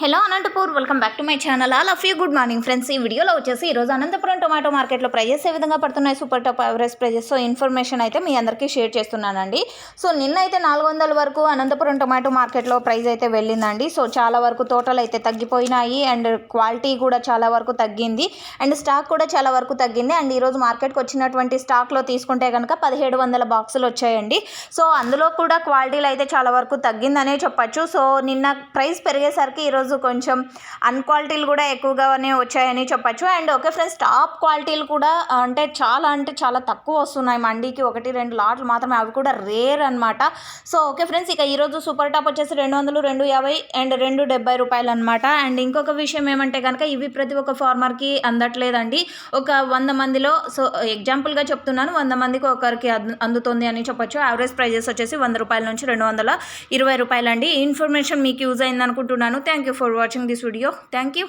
Hello Anantapur welcome back to my channel. All of you good morning friends. ఈ వీడియోలో వచ్చేసి ఈరోజు Anantapuram tomato మార్కెట్లో ప్రైజెస్ ఏ విధంగా పడుతున్నాయి? Super top average prices. So information అయితే మీ అందరికీ షేర్ చేస్తున్నానండి. సో నిన్న అయితే నాలుగు వందల వరకు అనంతపురం టొమాటో మార్కెట్లో ప్రైస్ అయితే వెళ్ళిందండి. సో చాలా వరకు తోటలు అయితే తగ్గిపోయినాయి. అండ్ క్వాలిటీ కూడా చాలా వరకు తగ్గింది. అండ్ స్టాక్ కూడా చాలా వరకు తగ్గింది. అండ్ ఈరోజు మార్కెట్కి వచ్చినటువంటి స్టాక్లో తీసుకుంటే కనుక పదిహేడు వందల బాక్సులు వచ్చాయండి. సో అందులో కూడా క్వాలిటీలు అయితే చాలా వరకు తగ్గిందనే చెప్పచ్చు. సో నిన్న ప్రైస్ పెరిగేసరికి ఈరోజు కొంచెం అన్క్వాలిటీలు కూడా ఎక్కువగానే వచ్చాయని చెప్పచ్చు. అండ్ ఓకే ఫ్రెండ్స్ టాప్ క్వాలిటీలు కూడా అంటే చాలా అంటే చాలా తక్కువ వస్తున్నాయి మండీకి. ఒకటి రెండు లాట్లు మాత్రమే అవి కూడా రేర్ అనమాట సో ఓకే ఫ్రెండ్స్ ఇక ఈరోజు సూపర్ టాప్ వచ్చేసి రెండు వందలు రెండు యాభై అండ్ రెండు డెబ్బై రూపాయలు అనమాట అండ్ ఇంకొక విషయం ఏమంటే కనుక ఇవి ప్రతి ఒక్క ఫార్మర్కి అందట్లేదండి. ఒక వంద మందిలో సో ఎగ్జాంపుల్గా చెప్తున్నాను వంద మందికి ఒకరికి అందు- అందుతుంది అని చెప్పొచ్చు. యావరేజ్ ప్రైజెస్ వచ్చేసి వంద రూపాయల నుంచి రెండు వందల ఇరవై రూపాయలు అండి ఇన్ఫర్మేషన్ మీకు యూజ్ అయింది అనుకుంటున్నాను thank you for watching this video. Thank you.